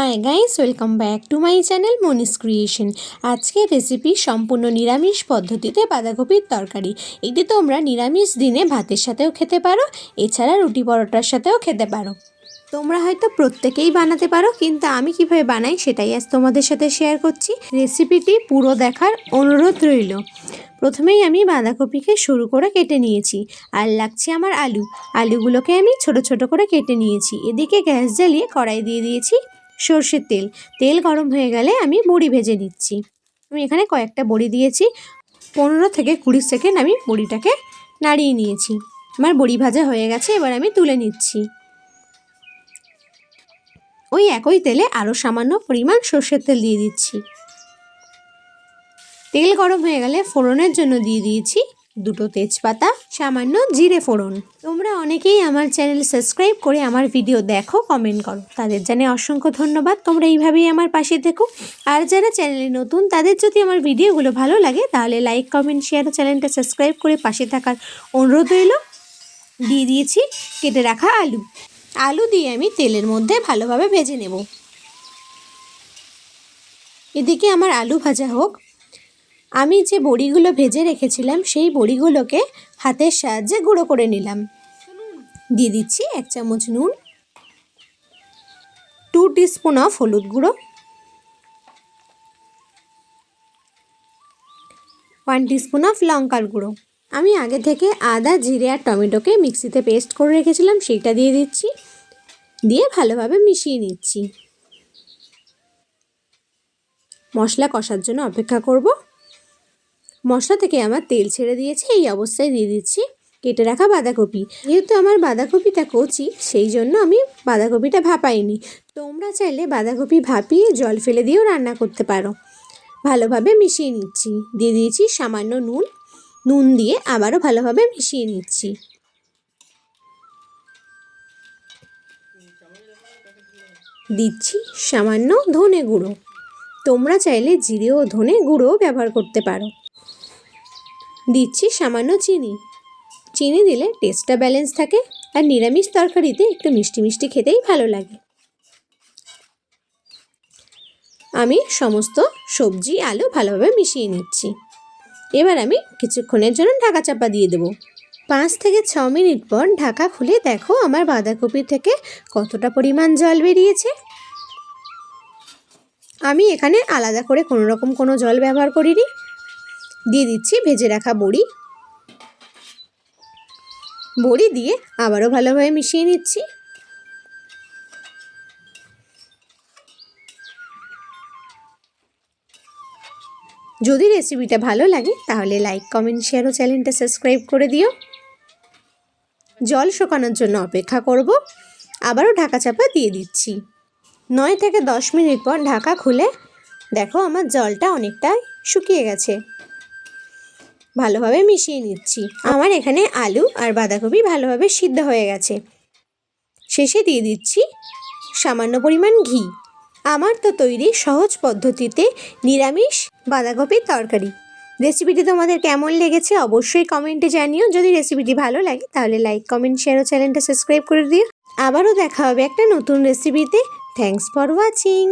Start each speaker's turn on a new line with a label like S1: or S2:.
S1: Hi guys welcome back to my channel Monis creation আজকের recipe সম্পূর্ণ নিরামিষ পদ্ধতিতে বাঁধাকপির তরকারি। এটি তোমরা নিরামিষ দিনে ভাতের সাথেও খেতে পারো, এছাড়া রুটি পরোটার সাথেও খেতে পারো। তোমরা হয়তো প্রত্যেকেই বানাতে পারো, কিন্তু আমি কীভাবে বানাই সেটাই আজ তোমাদের সাথে শেয়ার করছি। রেসিপিটি পুরো দেখার অনুরোধ রইল। প্রথমেই আমি বাঁধাকপিকে শুরু করে কেটে নিয়েছি, আর লাগছে আমার আলু। আলুগুলোকে আমি ছোট ছোট করে কেটে নিয়েছি। এদিকে গ্যাস জ্বালিয়ে কড়াই দিয়ে দিয়েছি। সর্ষের তেল। তেল গরম হয়ে গেলে আমি বড়ি ভেজে নিচ্ছি। আমি এখানে কয়েকটা বড়ি দিয়েছি। পনেরো থেকে কুড়ি সেকেন্ড আমি বড়িটাকে নাড়িয়ে নিয়েছি। আমার বড়ি ভাজা হয়ে গেছে, এবার আমি তুলে নিচ্ছি। ওই একই তেলে আরও সামান্য পরিমাণ সর্ষের তেল দিয়ে দিচ্ছি। তেল গরম হয়ে গেলে ফোড়নের জন্য দিয়ে দিয়েছি দুটো তেজপাতা, সামান্য জিরে ফোড়ন। তোমরা অনেকেই আমার চ্যানেল সাবস্ক্রাইব করে আমার ভিডিও দেখো কমেন্ট করো। তাদের জানে অসংখ্য ধন্যবাদ। তোমরা এইভাবেই আমার পাশে দেখো আর যারা চ্যানেলে নতুন, তাদের যদি আমার ভিডিওগুলো ভালো লাগে, তাহলে লাইক কমেন্ট শেয়ার চ্যানেলটা সাবস্ক্রাইব করে পাশে থাকার অনুরোধ রইল। দিয়ে দিয়েছি, কেটে রাখা আলু। আলু দিয়ে আমি তেলের মধ্যে ভালোভাবে ভেজে নেব। এদিকে আমার আলু ভাজা হোক আমি যে বড়িগুলো ভেজে রেখেছিলাম, সেই বড়িগুলোকে হাতের সাহায্যে গুঁড়ো করে নিলাম। দিয়ে দিচ্ছি এক চামচ নুন টু টিস্পুন অফ হলুদ গুঁড়ো ওয়ান টিস্পুন অফ লঙ্কার গুঁড়ো। আমি আগে থেকে আদা, জিরে আর টমেটোকে মিক্সিতে পেস্ট করে রেখেছিলাম, সেইটা দিয়ে দিচ্ছি। দিয়ে ভালোভাবে মিশিয়ে নিচ্ছি। মশলা কষার জন্য অপেক্ষা করব। মশলা থেকে আমার তেল ছেড়ে দিয়েছে, এই অবস্থায় দিয়ে দিচ্ছি কেটে রাখা বাঁধাকপি। যেহেতু আমার বাঁধাকপিটা কচি, সেই জন্য আমি বাঁধাকপিটা ভাপাইনি। তোমরা চাইলে বাঁধাকপি ভাপিয়ে জল ফেলে দিয়েও রান্না করতে পারো। ভালোভাবে মিশিয়ে নিচ্ছি। দিয়ে দিয়েছি সামান্য নুন। নুন দিয়ে আবারও ভালোভাবে মিশিয়ে নিচ্ছি। দিচ্ছি সামান্য ধনে গুঁড়ো। তোমরা চাইলে জিরে ও ধনে গুঁড়োও ব্যবহার করতে পারো। দিচ্ছি সামান্য চিনি। চিনি দিলে টেস্টটা ব্যালেন্স থাকে আর নিরামিষ তরকারিতে একটু মিষ্টি মিষ্টি খেতেই ভালো লাগে। আমি সমস্ত সবজি, আলু ভালোভাবে মিশিয়ে নিচ্ছি। এবার আমি কিছুক্ষণের জন্য ঢাকা চাপা দিয়ে দেবো। পাঁচ থেকে ছ মিনিট পর ঢাকা খুলে দেখো আমার বাঁধাকপি থেকে কতটা পরিমাণ জল বেরিয়েছে। আমি এখানে আলাদা করে কোনো রকম কোনো জল ব্যবহার করিনি। দিয়ে দিচ্ছি ভেজে রাখা বড়ি। বড়ি দিয়ে আবারও ভালোভাবে মিশিয়ে নিচ্ছি। যদি রেসিপিটা ভালো লাগে, তাহলে লাইক, কমেন্ট, শেয়ার ও চ্যানেলটা সাবস্ক্রাইব করে দিও। জল শুকানোর জন্য অপেক্ষা করব। আবারও ঢাকা চাপা দিয়ে দিচ্ছি। নয় থেকে দশ মিনিট পর ঢাকা খুলে দেখো আমার জলটা অনেকটাই শুকিয়ে গেছে। ভালোভাবে মিশিয়ে নিচ্ছি। আমার এখানে আলু আর বাঁধাকপি ভালোভাবে সিদ্ধ হয়ে গেছে। শেষে দিয়ে দিচ্ছি সামান্য পরিমাণ ঘি। আমার তো তৈরি সহজ পদ্ধতিতে নিরামিষ বাঁধাকপির তরকারি। রেসিপিটি তোমাদের কেমন লেগেছে অবশ্যই কমেন্টে জানিও। যদি রেসিপিটি ভালো লাগে তাহলে লাইক, কমেন্ট শেয়ার ও চ্যানেলটা সাবস্ক্রাইব করে দিও। আবারও দেখা হবে একটা নতুন রেসিপিতে। Thanks for watching